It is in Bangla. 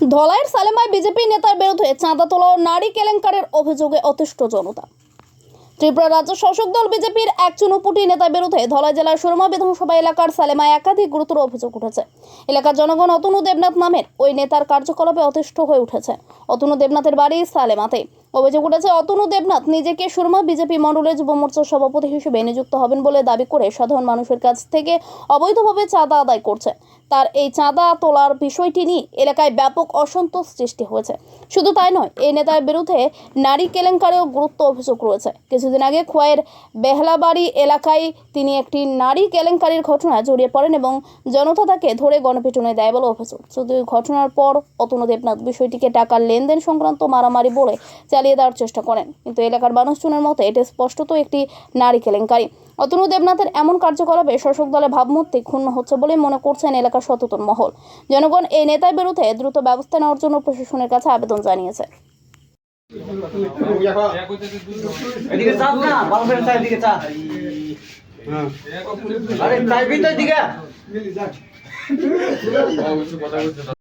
ধলাইয়ের সালেমায় বিজেপি নেতার বিরুদ্ধে চাঁদা তোলা ও নারী কেলেঙ্কারের অভিযোগে অতিষ্ঠ জনতা। ত্রিপুরা রাজ্য শাসক দল বিজেপির এক চুনোপুটি নেতার বিরুদ্ধে ধলাই জেলার সুরমা বিধানসভা এলাকার সালেমায় একাধিক গুরুতর অভিযোগ উঠেছে। এলাকার জনগণ অতনু দেবনাথ নামের ওই নেতার কার্যকলাপে অতিষ্ঠ হয়ে উঠেছে। অতনু দেবনাথের বাড়ি সালেমাতে। অভিযোগ উঠেছে, অতনু দেবনাথ নিজেকে সুরমা বিজেপি মণ্ডলের যুব মোর্চার সভাপতি হিসেবে নিযুক্ত হবেন বলে দাবি করে সাধারণ মানুষের কাছ থেকে অবৈধভাবে চাঁদা আদায় করছে। তার এই চাঁদা তোলার বিষয়টি নিয়ে এলাকায় ব্যাপক অসন্তোষ সৃষ্টি হয়েছে। শুধু তাই নয় এই নেতার বিরুদ্ধে নারী কেলেঙ্কারেও গুরুত্ব অভিযোগ রয়েছে। কিছুদিন আগে খোয়াইয়ের বেহলাবাড়ি এলাকায় তিনি একটি নারী কেলেঙ্কারির ঘটনায় জড়িয়ে পড়েন এবং জনতা তাকে ধরে গণপিটুনে দেয় বলে অভিযোগ। শুধু ঘটনার পর অতনু দেবনাথ বিষয়টিকে টাকার লেনদেন সংক্রান্ত মারামারি বলে চালিয়ে দেওয়ার চেষ্টা করেন। কিন্তু এলাকার মানুষজনের মতে এটি স্পষ্টত একটি নারী কেলেঙ্কারি। অতনু দেবনাথের এমন কার্যকলাপে শাসক দলের ভাবমূর্তি ক্ষুণ্ণ হচ্ছে বলে মনে করছেন এলাকার সচেতন মহল। জনগণ এই নেতার বিরুদ্ধে দ্রুত ব্যবস্থা নেওয়ার জন্য প্রশাসনের কাছে আবেদন জানিয়েছে। আরে